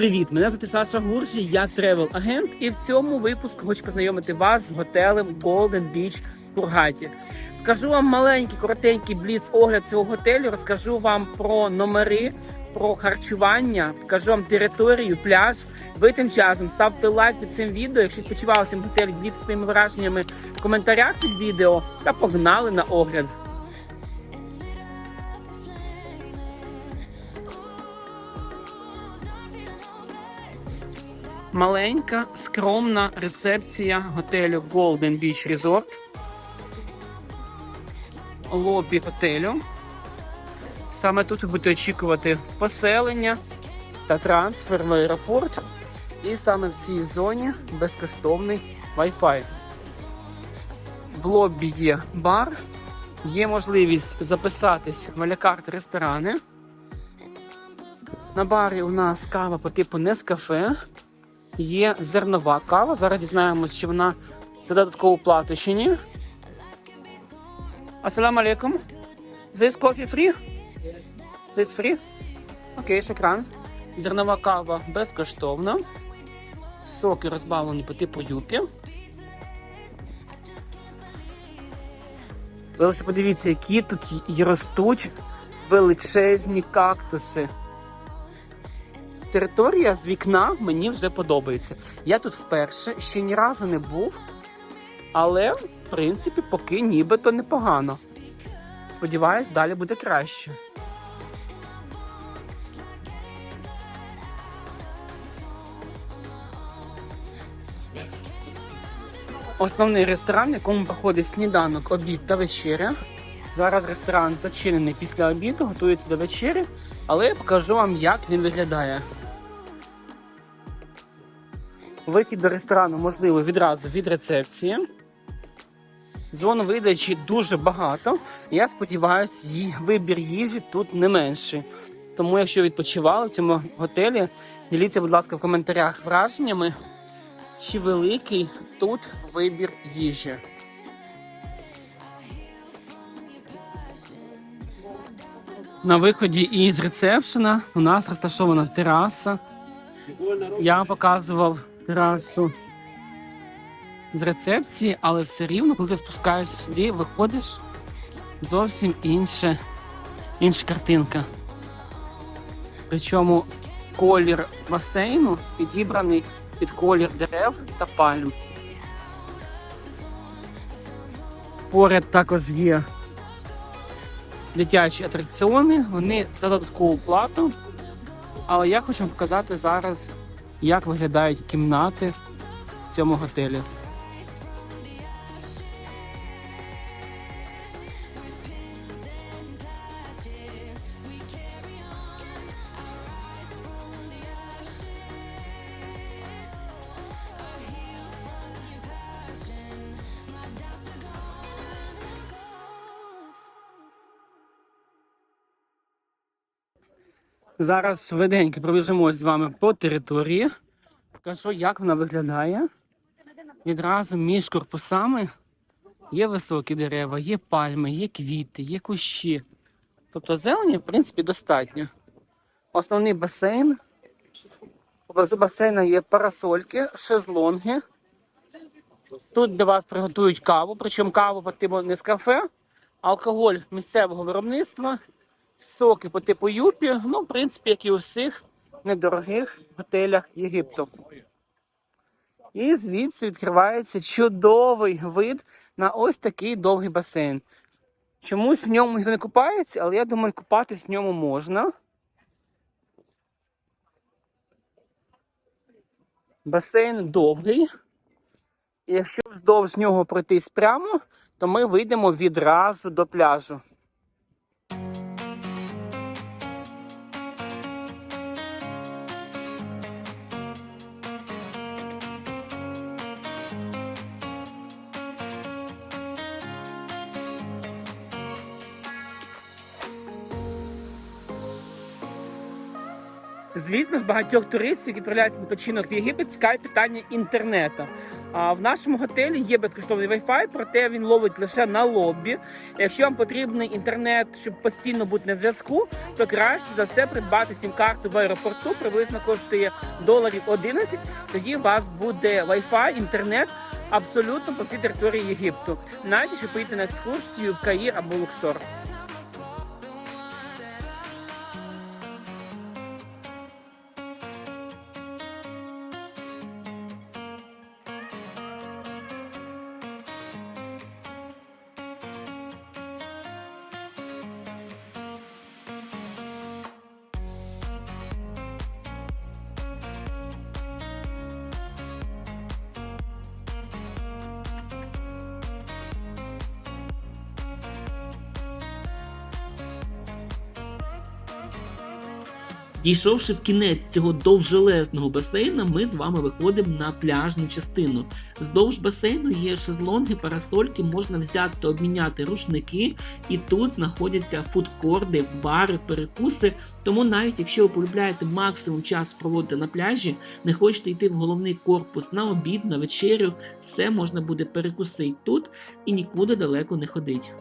Привіт! Мене звати Саша Гуржі, я тревел-агент, і в цьому випуску хочу познайомити вас з готелем Golden Beach в Кургаті. Покажу вам маленький, коротенький бліц огляд цього готелю. Розкажу вам про номери, про харчування, покажу вам територію, пляж. Ви тим часом ставте лайк під цим відео. Якщо відпочивали в цьому готелі, діліться своїми враженнями в коментарях під відео та погнали на огляд. Маленька, скромна рецепція готелю Golden Beach Resort. Лобі готелю. Саме тут ви будете очікувати поселення та трансфер в аеропорт. І саме в цій зоні безкоштовний Wi-Fi. В лобі є бар, є можливість записатись в алякарт ресторани. На барі у нас кава по типу Нескафе. Є зернова кава. Зараз дізнаємось, чи вона за додаткову плату чи ні. Ассаламу алейкум. This coffee free? This free? Окей, шекран. Зернова кава безкоштовна. Соки розбавлені по типу юпі. Ви лише подивіться, які тут ростуть величезні кактуси. Територія з вікна мені вже подобається. Я тут вперше ще ні разу не був, але в принципі поки нібито непогано. Сподіваюсь, далі буде краще. Основний ресторан, в якому проходить сніданок, обід та вечеря. Зараз ресторан зачинений після обіду, готується до вечері, але я покажу вам, як він виглядає. Вихід до ресторану можливо відразу від рецепції. Зон видачі дуже багато. Я сподіваюся, її вибір їжі тут не менший. Тому, якщо відпочивали в цьому готелі, діліться, будь ласка, в коментарях враженнями, чи великий тут вибір їжі. На виході із ресепшена у нас розташована тераса. Я показував терасу з рецепції, але все рівно, коли ти спускаєшся сюди, виходиш зовсім інше, інша картинка. Причому колір басейну підібраний під колір дерев та пальм. Поряд також є дитячі атракціони, вони за додаткову плату. Але я хочу показати зараз, як виглядають кімнати в цьому готелі. Зараз швиденько пробіжимось з вами по території. Покажу, як вона виглядає. Відразу між корпусами є високі дерева, є пальми, є квіти, є кущі. Тобто зелені, в принципі, достатньо. Основний басейн. Поблизу басейна є парасольки, шезлонги. Тут для вас приготують каву, причому каву по типу не з кафе, алкоголь місцевого виробництва соки по типу юпі, ну, в принципі, як і у всіх недорогих готелях Єгипту. І звідси відкривається чудовий вид на ось такий довгий басейн. Чомусь в ньому ніхто не купається, але я думаю, купатись в ньому можна. Басейн довгий. І якщо вздовж нього пройтись прямо, то ми вийдемо відразу до пляжу. Звісно, з багатьох туристів, які відправляються на відпочинок в Єгипет, цікавить питання інтернету. А в нашому готелі є безкоштовний Wi-Fi, проте він ловить лише на лобі. Якщо вам потрібний інтернет, щоб постійно бути на зв'язку, то краще за все придбати сім-карту в аеропорту. Приблизно коштує доларів 11. Тоді у вас буде Wi-Fi, інтернет абсолютно по всій території Єгипту. Навіть якщо поїдете на екскурсію в Каїр або Луксор. Дійшовши в кінець цього довжелезного басейна, ми з вами виходимо на пляжну частину. Здовж басейну є шезлонги, парасольки, можна взяти та обміняти рушники, і тут знаходяться фудкорди, бари, перекуси. Тому навіть якщо ви полюбляєте максимум часу проводити на пляжі, не хочете йти в головний корпус на обід, на вечерю, все можна буде перекусити тут і нікуди далеко не ходить.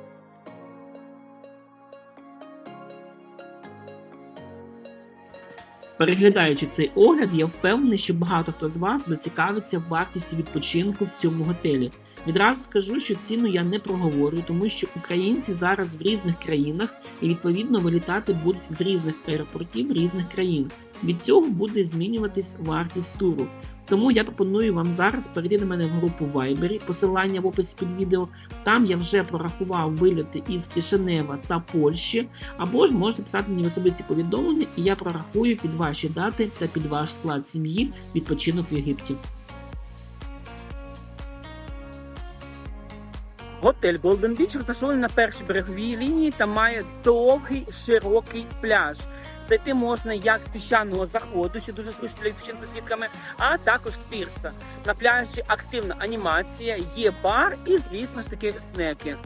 Переглядаючи цей огляд, я впевнений, що багато хто з вас зацікавиться вартістю відпочинку в цьому готелі. Відразу скажу, що ціну я не проговорю, тому що українці зараз в різних країнах і відповідно вилітати будуть з різних аеропортів різних країн. Від цього буде змінюватись вартість туру. Тому я пропоную вам зараз перейти до мене в групу Viber, посилання в описі під відео. Там я вже прорахував вильоти із Кишинева та Польщі, або ж можете писати мені в особисті повідомлення, і я прорахую під ваші дати та під ваш склад сім'ї відпочинок в Єгипті. Готель Golden Beach розташований на першій береговій лінії та має довгий широкий пляж. Зайти можна як з піщаного заходу, що дуже зручно для відпочинку з дітками, а також з пірса. На пляжі активна анімація, є бар і, звісно ж таки, снеки.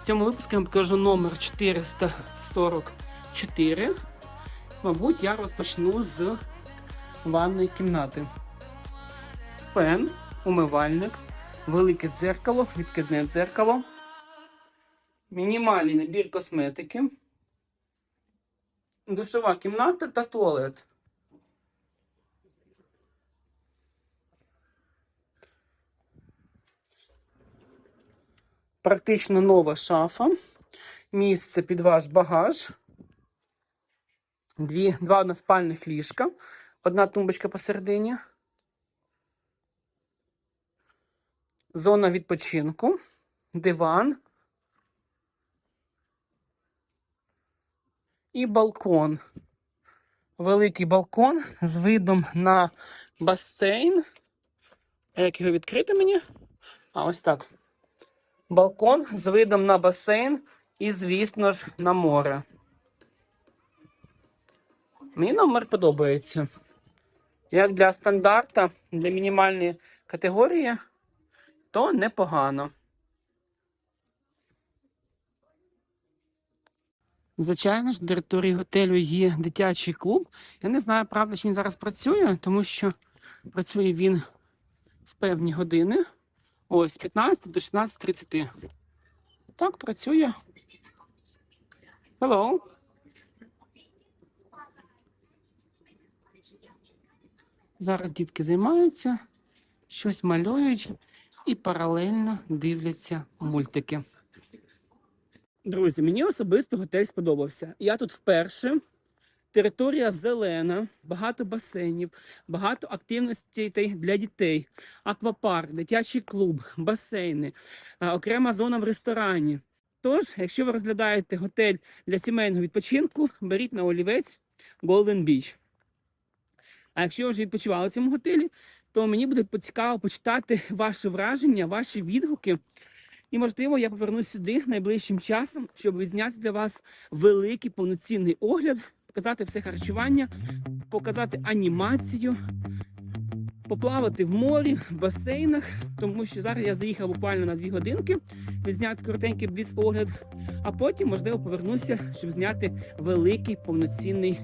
В цьому випуску я вам покажу номер 444. Мабуть, я розпочну з ванної кімнати. Фен, умивальник, велике дзеркало, відкидне дзеркало, мінімальний набір косметики, душова кімната та туалет. Практично нова шафа. Місце під ваш багаж. Дві, два односпальних ліжка. Одна тумбочка посередині. Зона відпочинку. Диван. І балкон. Великий балкон з видом на басейн. А Як його відкрити мені? А ось так балкон з видом на басейн і, звісно ж, на море. Мені номер подобається. Як для стандарта, для мінімальної категорії, то непогано. Звичайно ж, на території готелю є дитячий клуб. Я не знаю, правда, чи він зараз працює, тому що працює він в певні години. Ось, з 15 до 16.30. Так, працює. Hello. Зараз дітки займаються, щось малюють і паралельно дивляться мультики. Друзі, мені особисто готель сподобався. Я тут вперше. Територія зелена, багато басейнів, багато активностей для дітей, аквапарк, дитячий клуб, басейни, окрема зона в ресторані. Тож, якщо ви розглядаєте готель для сімейного відпочинку, беріть на олівець Golden Beach. А якщо ви вже відпочивали в цьому готелі, то мені буде цікаво почитати ваші враження, ваші відгуки. І, можливо, я повернусь сюди найближчим часом, щоб відзняти для вас великий повноцінний огляд, показати все харчування, показати анімацію, поплавати в морі, в басейнах, тому що зараз я заїхав буквально на дві годинки відзняти коротенький бліц-огляд, а потім, можливо, повернуся, щоб зняти великий повноцінний,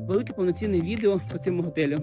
велике повноцінне відео по цьому готелю.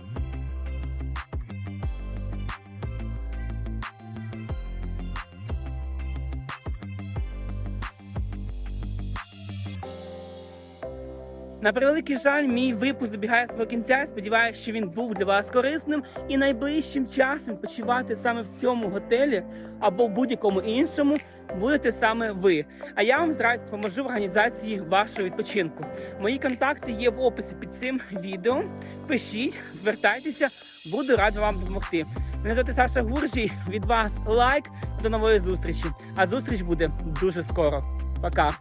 На превеликий жаль, мій випуск добігає свого кінця. Сподіваюся, що він був для вас корисним і найближчим часом почувати саме в цьому готелі або в будь-якому іншому будете саме ви. А я вам зразу допоможу в організації вашого відпочинку. Мої контакти є в описі під цим відео. Пишіть, звертайтеся, буду радий вам допомогти. Мене звати Саша Гуржій. Від вас лайк. До нової зустрічі. А зустріч буде дуже скоро. Пока.